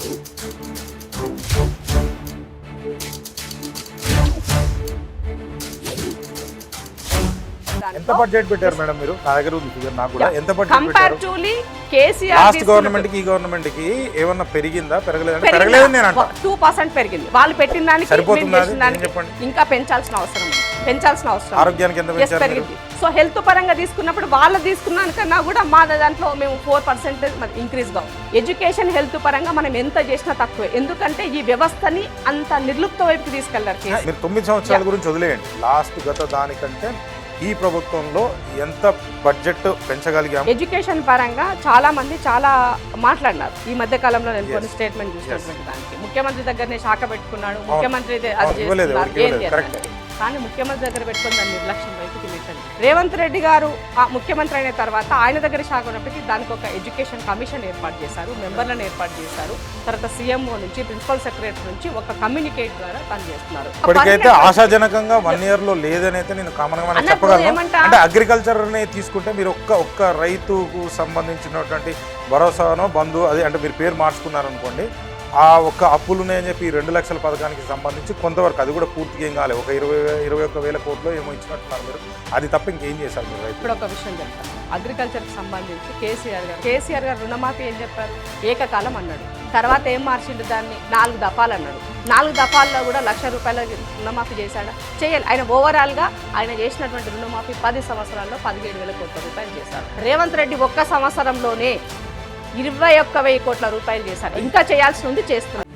go. ఎంత budget పెట్టారు madam మీరు? నా దగ్గర ఉంది ఫిగర్ నాకు కూడా. ఎంత బడ్జెట్ కేసీఆర్ లాస్ట్ గవర్నమెంట్కి ఈ గవర్నమెంట్కి ఏమన్నా పెరిగిందా? పెరగలేదా? పెరగలేదు నేను అంట. టూ పర్సెంట్ పెరిగింది. వాళ్ళు పెట్టిన దానికి సరిపోతుందా చెప్పండి? ఇంకా పెంచాల్సిన అవసరం. పెంచాల్సిన అవసరం. ఆరోగ్యానికి ఎంత పెంచారు? పెరిగింది. సో హెల్త్ పరంగా తీసుకున్నప్పుడు వాళ్ళ తీసుకున్నాకన్నా కూడా మా దాంట్లో మేము ఫోర్ పర్సెంట్ ఇంక్రీజ్గా ఎడ్యుకేషన్ హెల్త్ పరంగా మనం ఎంత చేసినా తక్కువే. ఎందుకంటే ఈ వ్యవస్థని అంత నిర్లుప్త వైపుకి తీసుకెళ్ళారు తొమ్మిది సంవత్సరాల గురించి వదిలేయండి. లాస్ట్ గత దానికంటే ఈ ప్రభుత్వంలో ఎంత బడ్జెట్ పెంచగలిగాం? ఎడ్యుకేషన్ పరంగా చాలా మంది చాలా మాట్లాడినారు. ఈ మధ్య కాలంలో నేను. కొన్ని స్టేట్మెంట్ చూసినటువంటి దానికి. ముఖ్యమంత్రి దగ్గరనే శాఖ పెట్టుకున్నాడు. ముఖ్యమంత్రి అది చేస్తున్నారు, ఏంటి అని. కానీ ముఖ్యమంత్రి దగ్గర పెట్టుకుని దాన్ని నిర్లక్ష్యం వైపుకి వెళ్ళింది రేవంత్ రెడ్డి గారు ఆ ముఖ్యమంత్రి అయిన తర్వాత ఆయన దగ్గర శాఖ ఉన్నప్పటికీ దానికి ఒక ఎడ్యుకేషన్ కమిషన్ ఏర్పాటు చేశారు మెంబర్లను ఏర్పాటు చేశారు. తర్వాత సీఎంఓ నుంచి ప్రిన్సిపల్ సెక్రటరీ నుంచి ఒక కమ్యూనికేట్ ద్వారా పనిచేస్తున్నారు. ఒక ఇప్పటికైతే ఆశాజనకంగా వన్ ఇయర్లో లేదని అయితే నేను కామన్గా చెప్పగలను? అంటే అగ్రికల్చర్ తీసుకుంటే మీరు ఒక్క ఒక్క రైతుకు సంబంధించినటువంటి భరోసానో బంధు అది అంటే మీరు పేరు మార్చుకున్నారు అనుకోండి ఆ ఒక్క అప్పులు ఉన్నాయని చెప్పి ఈ రెండు లక్షల పథకానికి సంబంధించి కొంతవరకు అది కూడా పూర్తిగా ఏం కాలేదు. ఒక ఇరవై ఇరవై ఒక్క వేల కోట్లు ఏమో ఇచ్చినట్టున్నారు మీరు. అది తప్ప ఇంకేం చేశారు మీరు ఇప్పుడు ఒక విషయం చెప్తాను. అగ్రికల్చర్కి సంబంధించి కేసీఆర్ గారు కేసీఆర్ గారు రుణమాఫీ ఏం చెప్పారు? ఏకకాలం అన్నాడు. తర్వాత ఏం మార్చిండు దాన్ని? నాలుగు దఫాలు అన్నాడు. నాలుగు దఫాల్లో కూడా లక్ష రూపాయల రుణమాఫీ చేశాడా? చేయాలి. ఆయన ఓవరాల్గా ఆయన చేసినటువంటి రుణమాఫీ పది సంవత్సరాల్లో పదిహేడు వేల కోట్ల రూపాయలు చేశారు రేవంత్ రెడ్డి ఒక్క సంవత్సరంలోనే ఇరవై ఒక్క వెయ్యి కోట్ల రూపాయలు చేశారు. ఇంకా చేయాల్సి ఉంది చేస్తున్నారు.